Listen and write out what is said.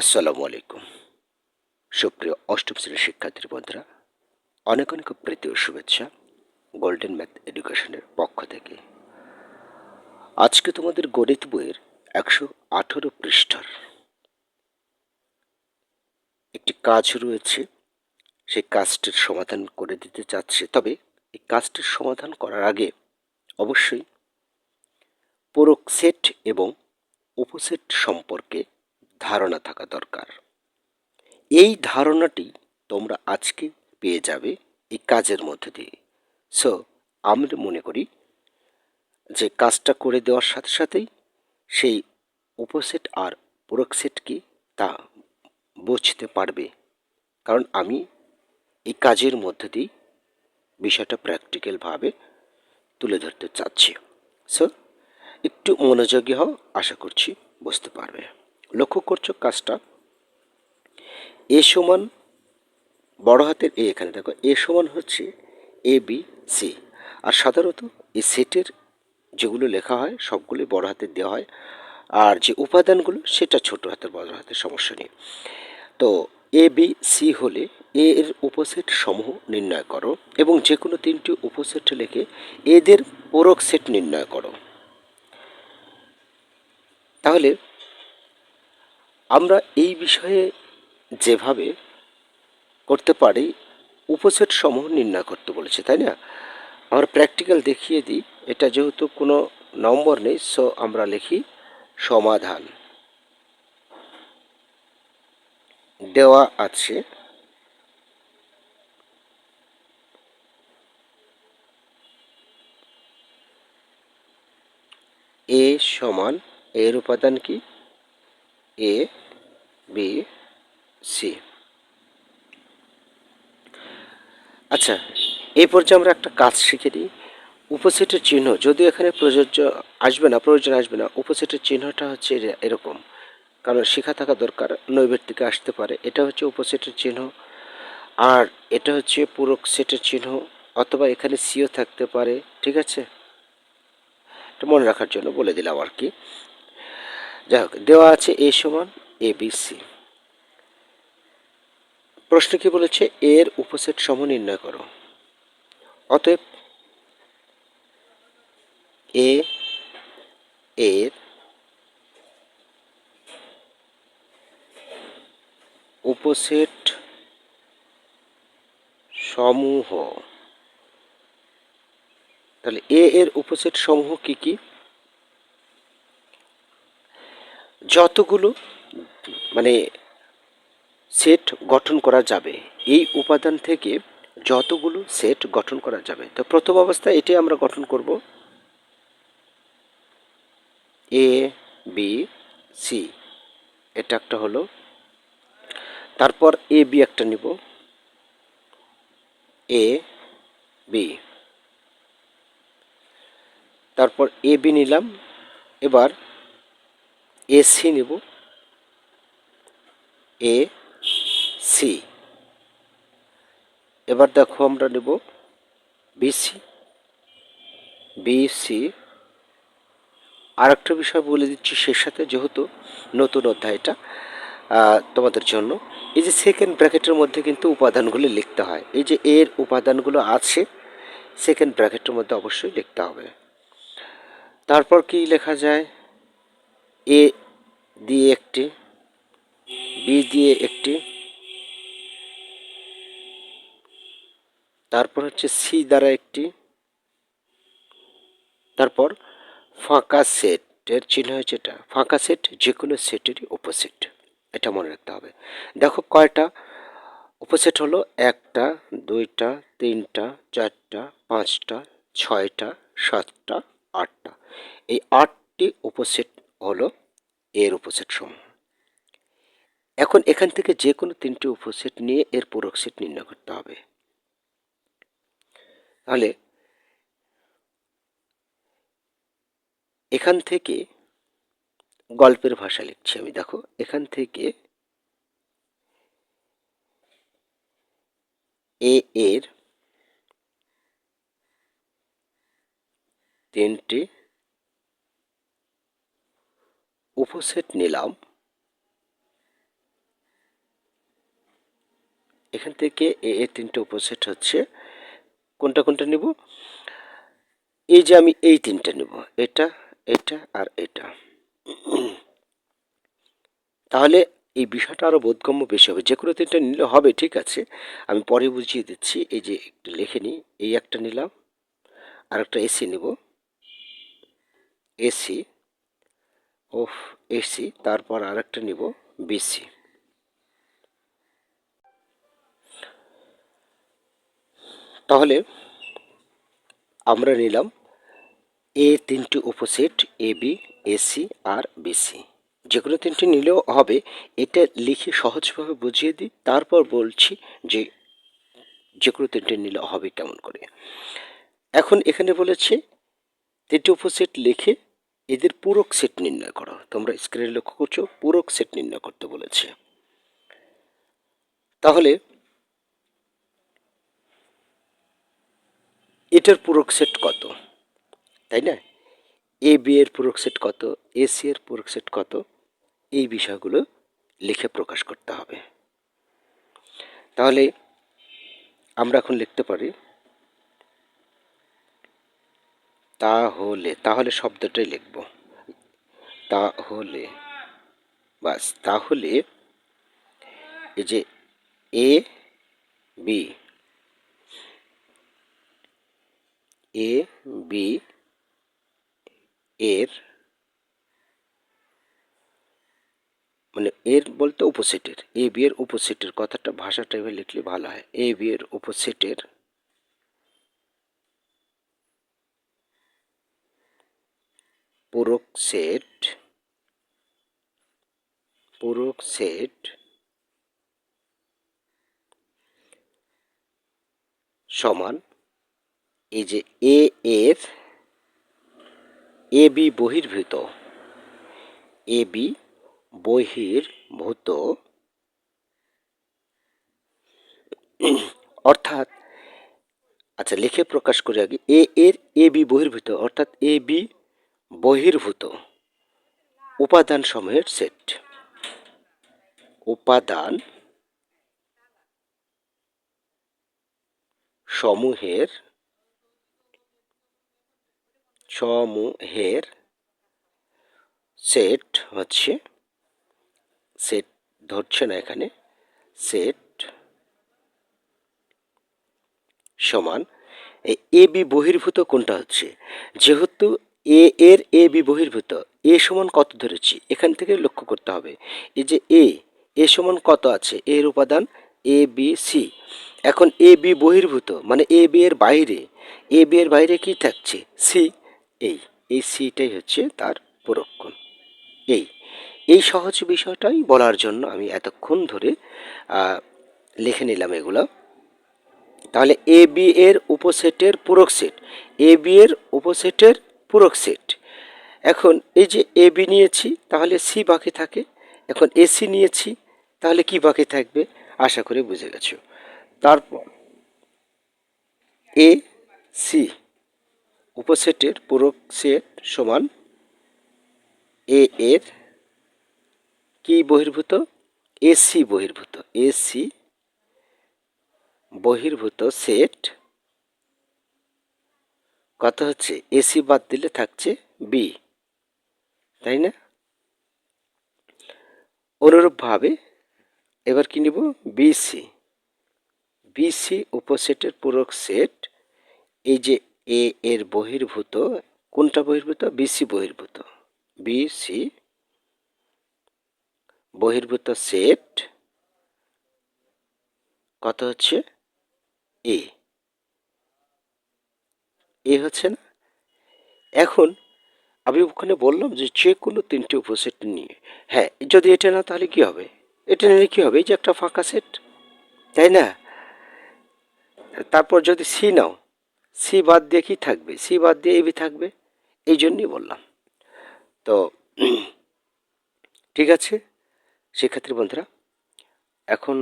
আসসালামু আলাইকুম। সুপ্রিয় অষ্টম শ্রেণির শিক্ষার্থী বন্ধুরা, অনেক অনেক প্রীতি ও শুভেচ্ছা গোল্ডেন ম্যাথ এডুকেশনের পক্ষ থেকে। আজকে তোমাদের গণিত বইয়ের একশো আঠেরো পৃষ্ঠার একটি কাজ রয়েছে। সেই কাজটির সমাধান করে দিতে চাচ্ছে। তবে এই কাজটির সমাধান করার আগে অবশ্যই পুরক সেট এবং উপসেট সম্পর্কে ধারণা থাকা দরকার। এই ধারণাটি তোমরা আজকে পেয়ে যাবে এই কাজের মধ্যে দিয়ে। সো আমি মনে করি যে কাজটা করে দেওয়ার সাথে সাথেই সেই উপসেট আর পুরক সেট কি তা বুঝতে পারবে। কারণ আমি এই কাজের মধ্যে দিয়ে বিষয়টা প্র্যাকটিক্যালভাবে তুলে ধরতে চাচ্ছি। সো একটু মনোযোগী হও, আশা করছি বুঝতে পারবে। লক্ষ্য করছ কাজটা? এ সমান বড় হাতের এ এখানে, দেখো, এ সমান হচ্ছে এ, বি, সি। আর সাধারণত এই সেটের যেগুলো লেখা হয়, সবগুলি বড় হাতের দেওয়া হয়। আর যে উপাদানগুলো, সেটা ছোট হাতের, বড় হাতের, সমস্যা নেই। তো এ, বি, সি হলে এ এর উপসেট সমূহ নির্ণয় করো এবং যে কোনো তিনটি উপসেট লেখে এদের পূরক সেট নির্ণয় করো। তাহলে আমরা এই বিষয়ে যেভাবে করতে পারি, উপসেট সমূহ নির্ণয় করতে বলেছে, তাই না? আমরা প্র্যাকটিক্যাল দেখিয়ে দিই, এটা যেহেতু কোনো নম্বর নেই সো আমরা লিখি সমাধান। দেওয়া আছে। এ সমান, এর উপাদান কি? এ বি সি আচ্ছা এই পর্যায়ে আমরা একটা কাজ শিখে নিই উপসেটের চিহ্ন, যদিও এখানে প্রযোজ্য আসবে না, প্রয়োজন আসবে না, উপসেটের চিহ্নটা হচ্ছে এর- এরকম। কারণ শেখা থাকা দরকার নৈবের থেকে আসতে পারে। এটা হচ্ছে উপসেটের চিহ্ন, আর এটা হচ্ছে পূরক সেটের চিহ্ন, অথবা এখানে সিও থাকতে পারে, ঠিক আছে? এটা মনে রাখার জন্য বলে দিলাম আর কি। যাই হোক, দেওয়া আছে এ সমান এ বি সি। প্রশ্ন কি বলেছে? এর উপসেট সম নির্ণয় করো। অতএব এ, এর উপসেট সমূহ। তাহলে এ এর উপসেট সমূহ কি কি? যতগুলো মানে সেট গঠন করা যাবে, এই উপাদান থেকে যতগুলো সেট গঠন করা যাবে। তো প্রথম অবস্থায় এটি আমরা গঠন করব এ বি সি এটা একটা হলো। তারপর এ বি একটা নিব। এ বি তারপর এ বি নিলাম। এবার এ সি নেব। এ সি এবার দেখো আমরা নেব বিসি। বিসি। আর একটা বিষয় বলে দিচ্ছি সে সাথে, যেহেতু নতুন অধ্যায়টা তোমাদের জন্য। এই যে সেকেন্ড ব্র্যাকেটের মধ্যে কিন্তু উপাদানগুলো লিখতে হয়। এই যে এর উপাদানগুলো আছে সেকেন্ড ব্র্যাকেটের মধ্যে অবশ্যই লিখতে হবে। তারপর কি লেখা যায়? এ দিয়ে একটি, বি দিয়ে একটি, তারপর হচ্ছে সি দ্বারা একটি, তারপর ফাঁকা সেটের চিহ্ন হচ্ছে এটা। ফাঁকা সেট যে কোনো সেটেরই উপসেট এটা মনে রাখতে হবে। দেখো কয়টা? উপসেট হলো একটা, দুইটা, তিনটা, চারটা, পাঁচটা, ছয়টা, সাতটা, আটটা। এই আটটি উপসেট হলো এর উপসেট সমূহ। এখন এখান থেকে যে কোনো তিনটি উপসেট নিয়ে এর পূরক সেট নির্ণয় করতে হবে। তাহলে এখান থেকে গল্পের ভাষা লিখছি আমি, দেখো, এখান থেকে এ এর তিনটি উপসেট নিলাম। এখান থেকে এ এর তিনটে উপসেট হচ্ছে। কোনটা কোনটা নিব? এই যে আমি এই তিনটে নেব, এটা এটা আর এটা। তাহলে এই বিষয়টা আরও বোধগম্য বেশি হবে। যে কোনো তিনটা নিলে হবে, ঠিক আছে। আমি পরে বুঝিয়ে দিচ্ছি। এই যে একটু লিখে নিই। এই একটা নিলাম আর একটা এসি নেব। এসি ওফ, এসি, তারপর আরেকটা নিব, বিসি। তাহলে আমরা নিলাম এ তিনটি উপসেট, এ বি, এসি আর বিসি। যে কোনো তিনটি নিলেও হবে, এটা লিখে সহজভাবে বুঝিয়ে দিই, তারপর বলছি যে যে কোনো তিনটে নিলে হবে কেমন করে। এখন এখানে বলেছে তিনটি উপসেট লিখে এদের পূরক সেট নির্ণয় করো। তোমরা স্ক্রিনে লক্ষ্য করছ, পূরক সেট নির্ণয় করতে বলেছে। তাহলে, এটার পূরক সেট কত? তাই না? এ বি এর পূরক সেট কত? এ সি এর পূরক সেট কত? এই বিষয়গুলো লিখে প্রকাশ করতে হবে। তাহলে, আমরা এখন লিখতে পারি তাহলে তাহলে শব্দটাই লিখব। তাহলে, বাস, তাহলে এই যে এ, বি এ, বি এর মানে এর বলতে উপসেটের এ বি এর উপসেটের কথাটা ভাষা টাইপে লিখলে ভালো হয়। এ বি এর উপসেটের পূরক সেট পূরক সেট, সমান এই যে এ এর এ বি বহির্ভূত, এ বি বহির্ভূত। অর্থাৎ আচ্ছা লিখে প্রকাশ করে আগে, এ, এর, এ বি বহির্ভূত, অর্থাৎ এ বি বহির্ভূত। উপাদান সমূহের সেট। উপাদান সমূহের সমূহের সেট হচ্ছে, সেট ধরছে না এখানে, সেট সমান। এ বি বহির্ভূত কোনটা হচ্ছে? যেহেতু এ এর এ বি বহির্ভূত। এ সমান কত ধরেছি? এখান থেকে লক্ষ্য করতে হবে। এই যে এ এ সমান কত আছে? এর উপাদান এ, বি, সি। এখন এ বি বহির্ভূত মানে এ বি এর বাইরে। এ বি এর বাইরে কি থাকছে? সি, এই। এই সিটাই হচ্ছে তার পরক্ষণ। এই। এই সহজ বিষয়টাই বলার জন্য আমি এতক্ষণ ধরে লিখে নিলাম এগুলো। তাহলে এ বি এর উপসেটের পূরক সেট। এ বি এর উপসেটের পূরক সেট এখন এই যে এ বি নিয়েছি, তাহলে সি বাকি থাকে। এখন এসি নিয়েছি, তাহলে কি বাকি থাকবে? আশা করে বুঝে গেছো। তারপর এ সি উপসেটের পূরক সেট সমান এ এর কি বহির্ভূত? এসি বহির্ভূত। এসি বহির্ভূত সেট কত হচ্ছে এসি বাদ দিলে থাকছে বি তাই না? অনুরূপভাবে এবার কি নিব? বিসি বিসি উপসেটের পূরক সেট, এই যে এ এর বহির্ভূত, কোনটা বহির্ভূত? বিসি বহির্ভূত। বিসি বহির্ভূত সেট কত হচ্ছে এ এ হচ্ছে না এখন আমি ওখানে বললাম যে যে কোনো তিনটে উপসেট নিয়ে। হ্যাঁ যদি এটা না তাহলে কী হবে? এটা নিলে কী হবে? এই যে একটা ফাঁকা সেট, তাই না? তারপর যদি সি নাও, সি বাদ দিয়ে কী থাকবে? সি বাদ দিয়ে এবি থাকবে? এই জন্যই বললাম। তো, ঠিক আছে? সেক্ষেত্রে বন্ধুরা, এখন